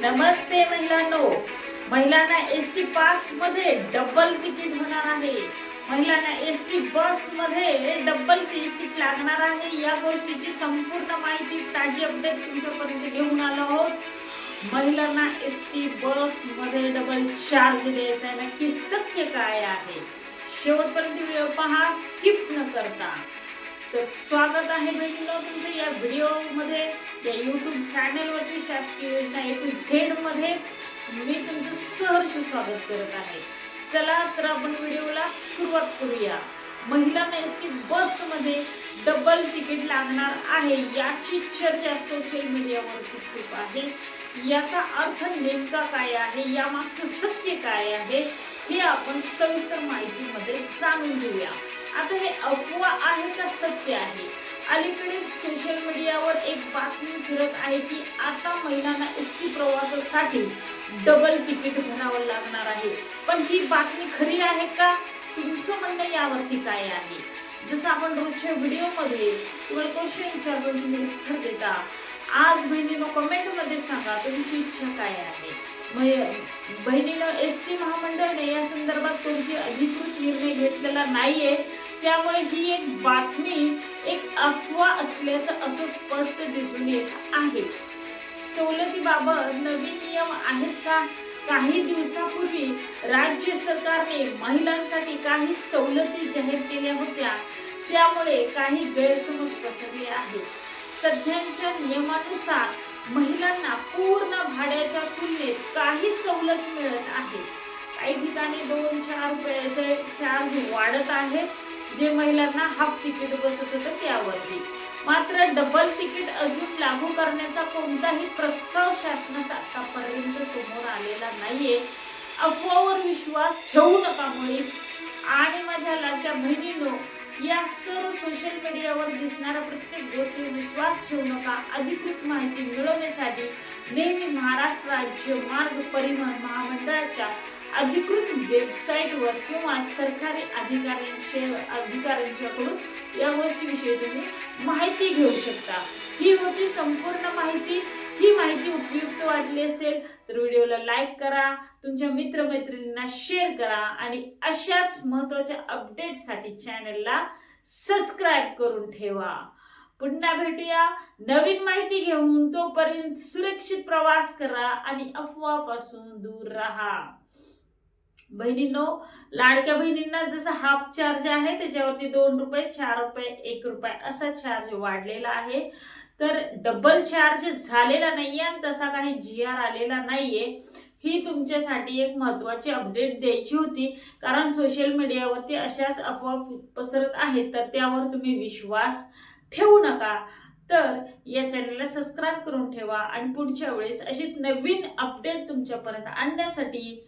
नमस्ते महिलांनो. महिलांना S T पासमध्ये डबल तिकीट होणार आहे. महिलांना एस टी बसमध्ये डबल तिकीट लागणार आहे. या गोष्टीची संपूर्ण माहिती ताजी अपडेट तुमच्यापर्यंत घेऊन आलो आहोत. महिलांना एस टी बसमध्ये डबल चार्ज द्यायचा आहे. नक्की सत्य काय आहे? शेवटपर्यंत व्हिडिओ पहा. स्किप न करता. तर स्वागत आहे बहिणींनो तुमचं या व्हिडिओमध्ये या यूट्यूब चॅनलवरती शासकीय योजना ए टू झेडमध्ये मी तुमचं सहर्ष स्वागत करत आहे. चला तर आपण व्हिडिओला सुरुवात करूया. महिलांना एस टी बसमध्ये डबल तिकीट लागणार आहे याची चर्चा सोशल मीडियावरती खूप आहे. याचा अर्थ नेमका काय आहे? यामागचं सत्य काय आहे? हे आपण सविस्तर माहितीमध्ये जाणून घेऊया. आता हे अफवा आहे का सत्य आहे? अलीकडे सोशल मीडियावर एक बातमी फिरत आहे की आता महिलांना एस टी प्रवासासाठी डबल तिकीट भरावं लागणार आहे. पण ही बातमी खरी आहे का? तुमचं म्हणणं यावरती काय आहे? जसं आपण रोजच्या व्हिडिओमध्ये तुम्हाला क्वेश्चन विचारून तुम्ही उत्तर देता आज बहिणीनं कमेंटमध्ये सांगा तुमची इच्छा काय आहे? मग बहिणीनं एस टी महामंडळने या संदर्भात कोणती अधिकृत निर्णय घेतलेला नाहीये. त्यामुळे ही एक बातमी एक अफवा असल्याचं असं स्पष्ट दिसून येत आहे. सवलतीबाबत नवीन नियम आहेत का? काही दिवसापूर्वी राज्य सरकारने महिलांसाठी काही सवलती जाहीर केल्या होत्या. त्यामुळे काही गैरसमज पसरले आहेत. सध्याच्या नियमानुसार महिलांना पूर्ण भाड्याच्या तुलनेत काही सवलत मिळत आहे काही ठिकाणी दोन चार रुपयाचे चार्ज वाढत आहेत. जे महिलांना हाफ तिकीट बसत होतं त्यावरती. मात्र डबल तिकीट अजून लागू करण्याचा कोणताही प्रस्ताव शासनाचा आतापर्यंत समोर आलेला नाहीये. अफवावर विश्वास ठेवू नका मुळीच. आणि माझ्या लाडक्या बहिणीनो या सर्व सोशल मीडियावर दिसणाऱ्या प्रत्येक गोष्टीवर विश्वास ठेवू नका. अधिकृत माहिती मिळवण्यासाठी नेहमी महाराष्ट्र राज्य मार्ग परिवहन महामंडळाच्या अधिकृत वेबसाईटवर किंवा सरकारी अधिकाऱ्यांशी अधिकाऱ्यांच्याकडून या गोष्टीविषयी तुम्ही माहिती घेऊ शकता. ही होती संपूर्ण माहिती. ही माहिती उपयुक्त वाटली असेल तर व्हिडिओला लाईक करा तुमच्या मित्रमैत्रिणींना शेअर करा आणि अशाच महत्त्वाच्या अपडेटसाठी चॅनलला सबस्क्राईब करून ठेवा. पुन्हा भेटूया. नवीन माहिती घेऊन तोपर्यंत सुरक्षित प्रवास करा आणि अफवापासून दूर राहा. बहिणींनो लाडक्या बहिणींना जसं हाफ चार्ज आहे त्याच्यावरती दोन रुपये चार रुपये एक रुपये असा चार्ज वाढलेला आहे. तर डबल चार्ज झालेला नाही आहे आणि तसा काही जी आर आलेला नाही आहे ही तुमच्यासाठी एक महत्त्वाची अपडेट द्यायची होती. कारण सोशल मीडियावरती अशाच अफवा पसरत आहेत तर त्यावर तुम्ही विश्वास ठेवू नका. तर या चॅनलला सबस्क्राईब करून ठेवा आणि पुढच्या वेळेस अशीच नवीन अपडेट तुमच्यापर्यंत आणण्यासाठी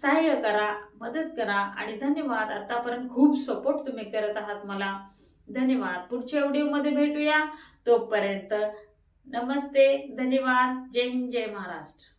सहाय्य करा मदत करा आणि धन्यवाद. आतापर्यंत खूप सपोर्ट तुम्ही करत आहात मला. धन्यवाद. पुढच्या व्हिडिओमध्ये भेटूया. तोपर्यंत नमस्ते धन्यवाद. जय हिंद जय महाराष्ट्र.